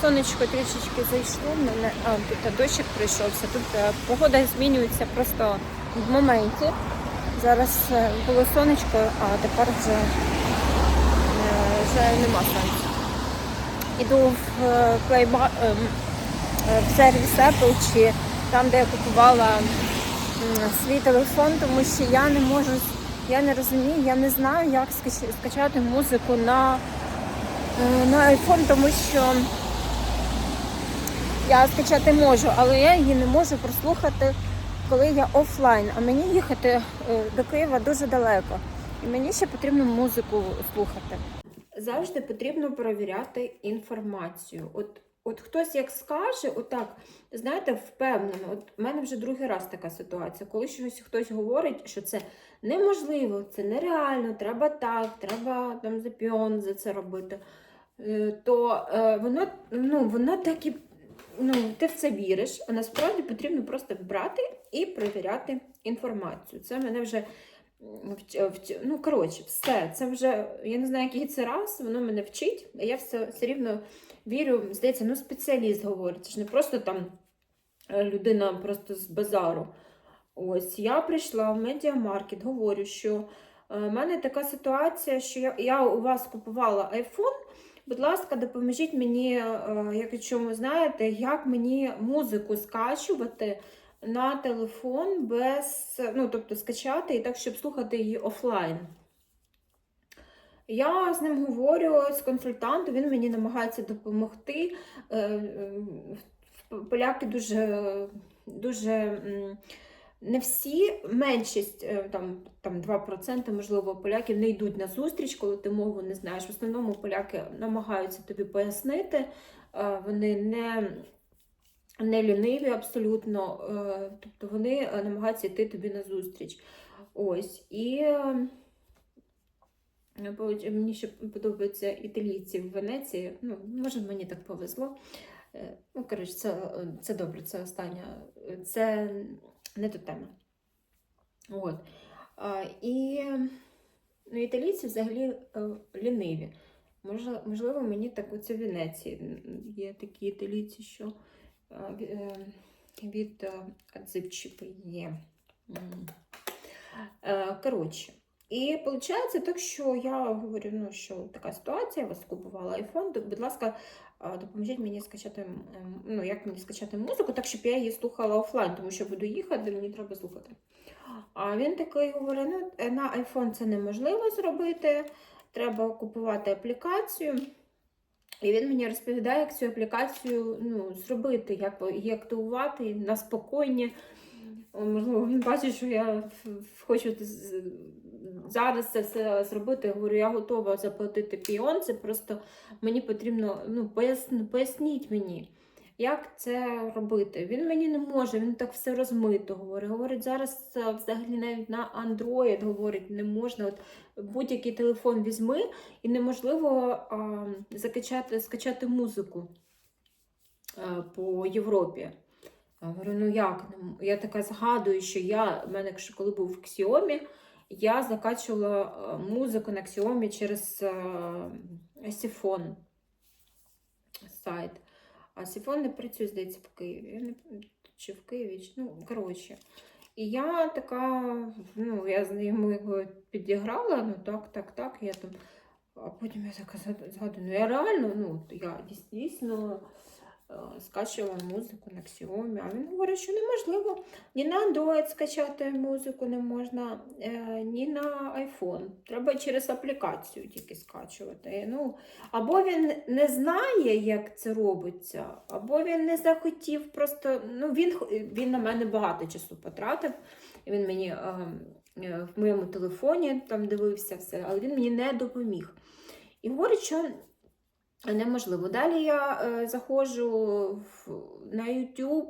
сонечко трішечки зайшло. в Мене а, тут дощик прийшовся. Тут е, погода змінюється просто в моменті. Зараз е, було сонечко, а тепер вже, е, вже нема сонця. Іду в плейба ем, в сервіс Apple чи там, де я купувала свій телефон, тому що я не можу, я не розумію, я не знаю, як скачати музику на, на iPhone, тому що я скачати можу, але я її не можу прослухати, коли я офлайн. А мені їхати е, до Києва дуже далеко. І мені ще потрібно музику слухати. Завжди потрібно перевіряти інформацію. От, от хтось як скаже, отак, знаєте, впевнено, от в мене вже другий раз така ситуація, коли щось хтось говорить, що це неможливо, це нереально, треба так, треба там за піон за це робити. е, То е, воно, ну, воно так і ну, ти в це віриш, а насправді потрібно просто брати і перевіряти інформацію. Це мене вже ну, коротше, все. Це вже, я не знаю, який це раз, воно мене вчить, а я все, все рівно вірю, здається, ну спеціаліст говорить. Це ж не просто там е, людина просто з базару. Ось я прийшла в медіамаркет, говорю, що е, в мене така ситуація, що я, я у вас купувала iPhone. Будь ласка, допоможіть мені, е, як чому знаєте, як мені музику скачувати на телефон без, ну, тобто скачати і так, щоб слухати її офлайн. Я з ним говорю з консультантом, він мені намагається допомогти. Е, е, Поляки дуже, дуже не всі, меншість, е, там, там 2%, можливо, поляків не йдуть на зустріч, коли ти мову не знаєш. В основному поляки намагаються тобі пояснити, е, вони не, не ліниві абсолютно, е, тобто вони намагаються йти тобі на зустріч. Ось. І Мені ще подобаються італійці в Венеції. Ну, може, мені так повезло. Ну, коротше, це, це добре, це остання. Це не та тема. От. І ну, італійці взагалі е, ліниві. Можливо, мені так оце в Венеції є такі італійці, що е, від е, є. Е, Коротше. І виходить так, що я говорю, ну, що така ситуація, я вас купувала то, будь ласка, допоможіть мені скачати, ну, як мені скачати музику, так, щоб я її слухала офлайн, тому що буду їхати, мені треба слухати. А він такий говорить, ну, е, на iPhone це неможливо зробити, треба купувати аплікацію. І він мені розповідає, як цю аплікацію ну, зробити, як її активувати на спокійні. Можливо, він бачить, що я хочу зараз це все зробити. Я говорю, я готова заплатити піон. Це просто мені потрібно ну, поясни, поясніть мені, як це робити. Він мені не може, він так все розмито говорить. Говорить, зараз е, взагалі навіть на Android говорить, не можна. Будь-який телефон візьми, і неможливо а, закачати, скачати музику а, по Європі. Я говорю, ну як? Я така згадую, що я, в мене коли був в Xiaomi, я закачувала е, музику на Xiaomi через е, Сіфон сайт. А Сіфон не працює, здається, в Києві. Я не чи в Києві, ну, коротше. І я така, ну, я з ним підіграла, ну так, так, так. Я там, а потім я така згадую, ну я реально, ну, я дійсно е, скачувала музику на Xiaomi, а він говорить, що неможливо ні на Android скачати музику не можна, е, ні на iPhone. Треба через аплікацію тільки скачувати. Ну, або він не знає, як це робиться, або він не захотів просто. Ну, він, він на мене багато часу потратив. Він мені е, в моєму телефоні там дивився все, але він мені не допоміг. І говорить, що неможливо. Далі я е, заходжу в, на YouTube,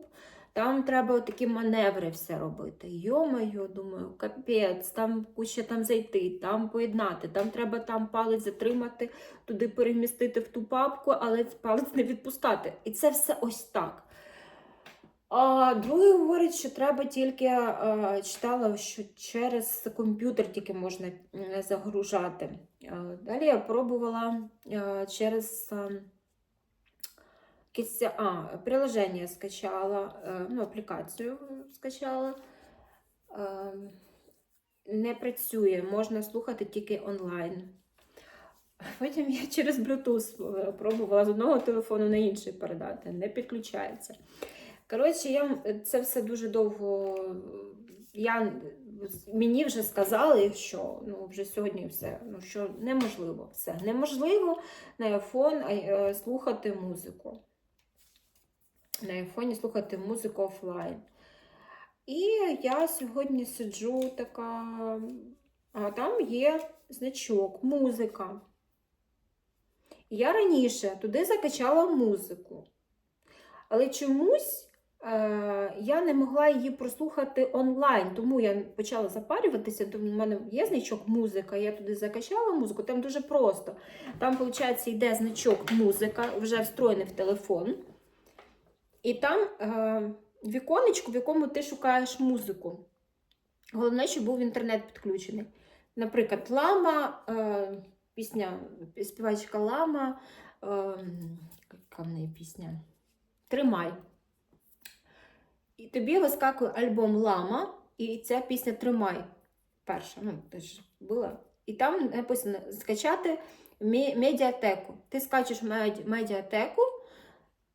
там треба такі маневри все робити. Йо-моє, думаю, капець, там куча там зайти, там поєднати, там треба там палець затримати, туди перемістити в ту папку, але палець не відпускати. І це все ось так. А другий говорить, що треба тільки е, читала, що через комп'ютер тільки можна загружати. Е, Далі я пробувала е, через, е, Якісь, а, приложення скачала, е, ну, аплікацію скачала. Е, Не працює, можна слухати тільки онлайн. Потім я через Bluetooth е, пробувала з одного телефону на інший передати, не підключається. Коротше, я, це все дуже довго. Я, мені вже сказали, що ну, вже сьогодні все, ну, що неможливо. Все неможливо на iPhone е, слухати музику. На айфоні слухати музику офлайн. І я сьогодні сиджу така, а там є значок, музика. Я раніше туди закачала музику. Але чомусь я не могла її прослухати онлайн, тому я почала запарюватися. В мене є значок музика, я туди закачала музику, там дуже просто. Там, виходить, йде значок музика, вже встроєний в телефон. І там е, віконечко, в якому ти шукаєш музику. Головне, щоб був інтернет підключений. Наприклад, лама, е, пісня, співачка Лама, е, яка в неї пісня? Тримай. І тобі вискакує альбом Лама, і ця пісня Тримай. Перша, ну, ти ж була. І там написано скачати медіатеку. Ти скачеш медіатеку,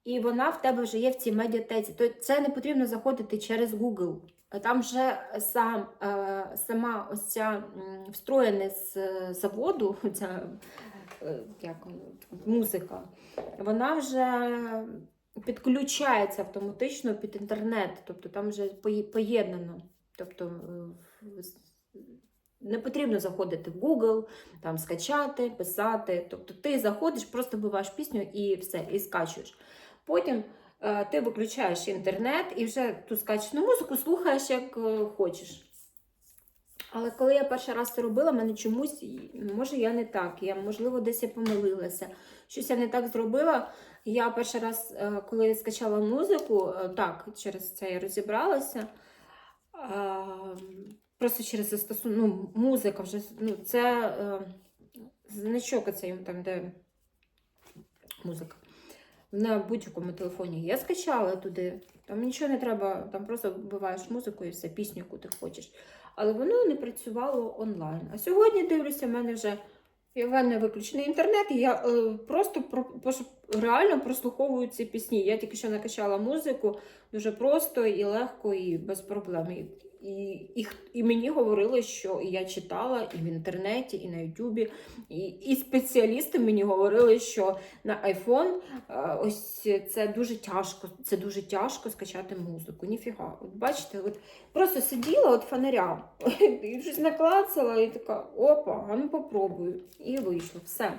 і вона в тебе вже є в цій медіатеці. То це не потрібно заходити через Google. Там вже сам, е, сама ось ця встроєна з заводу, ця е, як, музика, вона вже підключається автоматично під інтернет, тобто там вже поєднано. Тобто е, не потрібно заходити в Google, там скачати, писати. Тобто ти заходиш, просто вбиваєш пісню і все, і скачуєш. Потім е, ти виключаєш інтернет і вже ту скачану музику слухаєш як е, хочеш. Але коли я перший раз це робила, мене чомусь, може, я не так, я, можливо, десь я помилилася. Щось я не так зробила. Я перший раз, е, коли скачала музику, е, так, через це я розібралася. Просто через застосунок, ну, музика вже, ну, це е, значок цей там, де музика. На будь-якому телефоні я скачала туди. Там нічого не треба, там просто вбиваєш музику і все, пісню, яку ти хочеш. Але воно не працювало онлайн. А сьогодні дивлюся, в мене вже в мене виключений інтернет, і я е, просто про, реально прослуховую ці пісні. Я тільки що накачала музику дуже просто і легко, і без проблем. І, і, і, мені говорили, що і я читала і в інтернеті, і на Ютубі, і, і спеціалісти мені говорили, що на iPhone е, ось це дуже тяжко, це дуже тяжко скачати музику. Ніфіга. От бачите, от просто сиділа от фонаря, і щось наклацала, і така опа, а ну попробую. І вийшло. Все.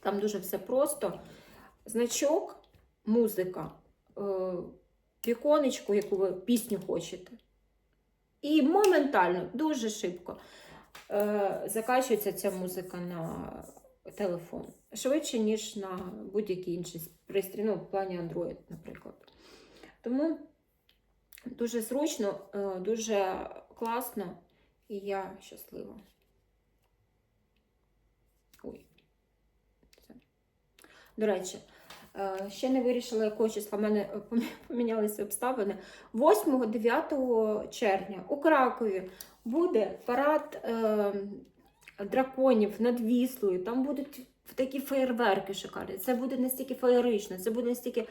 Там дуже все просто. Значок, музика, е, віконечко, яку ви пісню хочете. І моментально, дуже швидко е, закачується ця музика на телефон. Швидше, ніж на будь-який інший пристрій, ну, в плані Android, наприклад. Тому дуже зручно, е, дуже класно, і я щаслива. Ой. Все. До речі, ще не вирішила, якого числа в мене е, помінялися обставини. 8-9 червня у Кракові буде парад е, драконів над Віслою. Там будуть такі феєрверки шикарні. Це буде настільки феєрично, це буде настільки.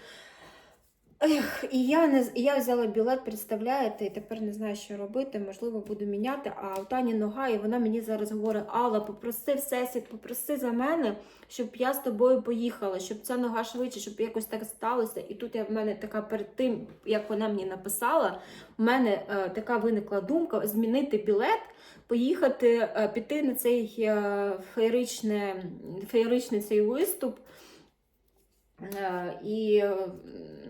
Ех, і я не я взяла білет, представляєте, і тепер не знаю, що робити. Можливо, буду міняти. А у Тані нога, і вона мені зараз говорить: Алла, попроси всесвіт, попроси за мене, щоб я з тобою поїхала, щоб ця нога швидше, щоб якось так сталося. І тут я в мене така перед тим, як вона мені написала, в мене е, така виникла думка змінити білет, поїхати, е, піти на цей е, феєричне, феєричний цей виступ. Е, І е,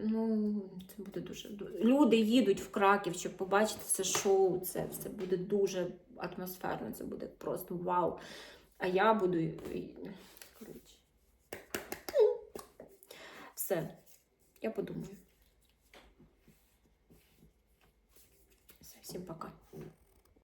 ну, це буде дуже. ду- Люди їдуть в Краків, щоб побачити це шоу. Це все буде дуже атмосферно, це буде просто вау. А я буду. Коротше. Все, я подумаю. Все, всім пока.